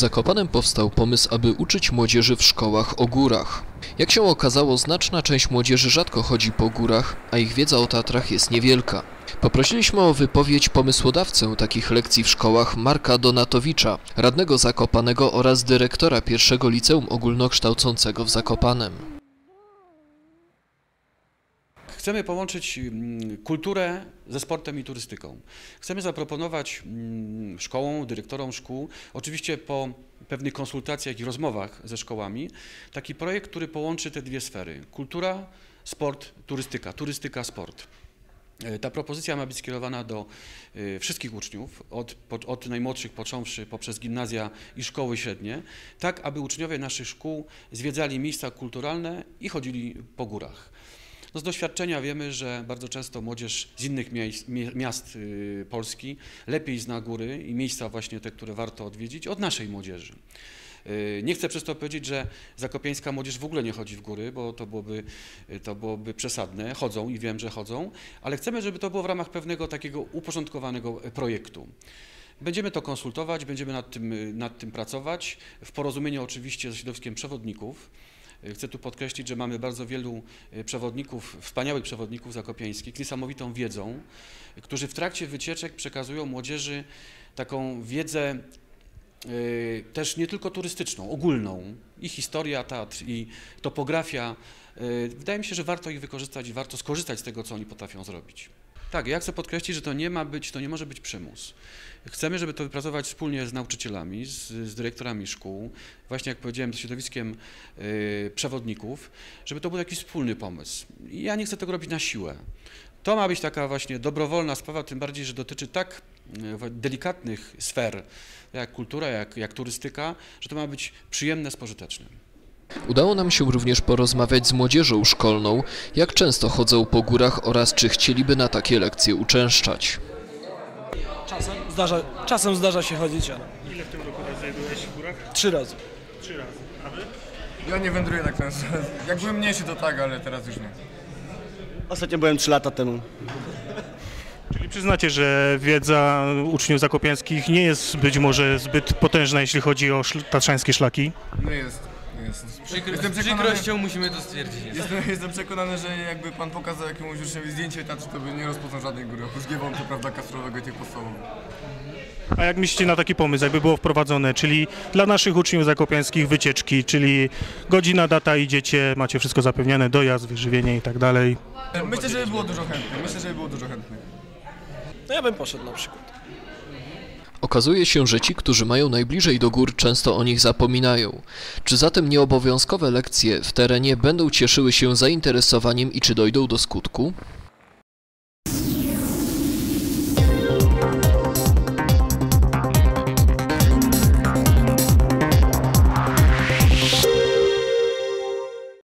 Zakopanem powstał pomysł, aby uczyć młodzieży w szkołach o górach. Jak się okazało, znaczna część młodzieży rzadko chodzi po górach, a ich wiedza o Tatrach jest niewielka. Poprosiliśmy o wypowiedź pomysłodawcę takich lekcji w szkołach Marka Donatowicza, radnego Zakopanego oraz dyrektora pierwszego liceum ogólnokształcącego w Zakopanem. Chcemy połączyć mm, kulturę ze sportem i turystyką. Chcemy zaproponować mm, szkołom, dyrektorom szkół, oczywiście po pewnych konsultacjach i rozmowach ze szkołami, taki projekt, który połączy te dwie sfery: kultura, sport, turystyka, turystyka, sport. E, Ta propozycja ma być skierowana do e, wszystkich uczniów, od, od najmłodszych począwszy poprzez gimnazja i szkoły średnie, tak aby uczniowie naszych szkół zwiedzali miejsca kulturalne i chodzili po górach. No z doświadczenia wiemy, że bardzo często młodzież z innych mie- miast y, Polski lepiej zna góry i miejsca właśnie te, które warto odwiedzić od naszej młodzieży. Y, Nie chcę przez to powiedzieć, że zakopiańska młodzież w ogóle nie chodzi w góry, bo to byłoby, y, to byłoby przesadne. Chodzą i wiem, że chodzą, ale chcemy, żeby to było w ramach pewnego takiego uporządkowanego e, projektu. Będziemy to konsultować, będziemy nad tym, nad tym pracować, w porozumieniu oczywiście ze środowiskiem przewodników. Chcę tu podkreślić, że mamy bardzo wielu y, przewodników, wspaniałych przewodników zakopiańskich, niesamowitą wiedzą, którzy w trakcie wycieczek przekazują młodzieży taką wiedzę y, też nie tylko turystyczną, ogólną. I historia teatr, i topografia. Y, Wydaje mi się, że warto ich wykorzystać i warto skorzystać z tego, co oni potrafią zrobić. Tak, ja chcę podkreślić, że to nie ma być, to nie może być przymus. Chcemy, żeby to wypracować wspólnie z nauczycielami, z, z dyrektorami szkół, właśnie jak powiedziałem, z środowiskiem y, przewodników, żeby to był jakiś wspólny pomysł. I ja nie chcę tego robić na siłę. To ma być taka właśnie dobrowolna sprawa, tym bardziej, że dotyczy tak y, delikatnych sfer, jak kultura, jak, jak turystyka, że to ma być przyjemne z pożytecznym. Udało nam się również porozmawiać z młodzieżą szkolną, jak często chodzą po górach oraz czy chcieliby na takie lekcje uczęszczać. Czasem zdarza, czasem zdarza się chodzić, ale Ile w tym roku razy byłeś w górach? trzy razy. Trzy razy. A wy? Ja nie wędruję tak często. Jak byłem mniejszy to tak, ale teraz już nie. Ostatnio byłem 3 lata temu. Czyli przyznacie, że wiedza uczniów zakopiańskich nie jest być może zbyt potężna, jeśli chodzi o szl- tatrzańskie szlaki? No jest, jest. Przykro, Jestem z przekonany- przykrością musimy to stwierdzić. Jestem, jestem przekonany, że jakby pan pokazał jakiemuś uczniowi zdjęcie to by nie rozpoznał żadnej góry. Oprócz Giewontu, prawda, Kastrowego i tych podstawowych. A jak myślicie na taki pomysł, jakby było wprowadzone, czyli dla naszych uczniów zakopiańskich wycieczki, czyli godzina, data, idziecie, macie wszystko zapewnione, dojazd, wyżywienie i tak dalej. Myślę, że by było dużo chętnych. Myślę, że by było dużo chętnych. No ja bym poszedł na przykład. Okazuje się, że ci, którzy mają najbliżej do gór, często o nich zapominają. Czy zatem nieobowiązkowe lekcje w terenie będą cieszyły się zainteresowaniem i czy dojdą do skutku?